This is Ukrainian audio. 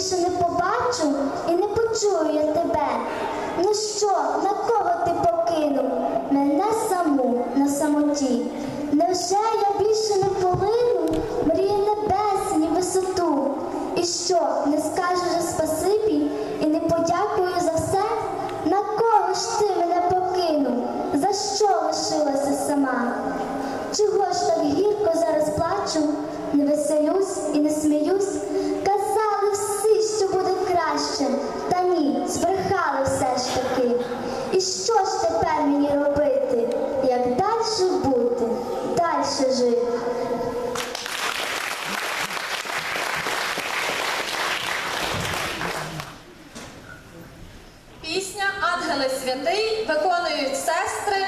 більше не побачу і не почую я тебе. Ну що, на кого ти покинув? Мене саму на самоті. Невже я більше Пісня Ангели святий виконують сестри.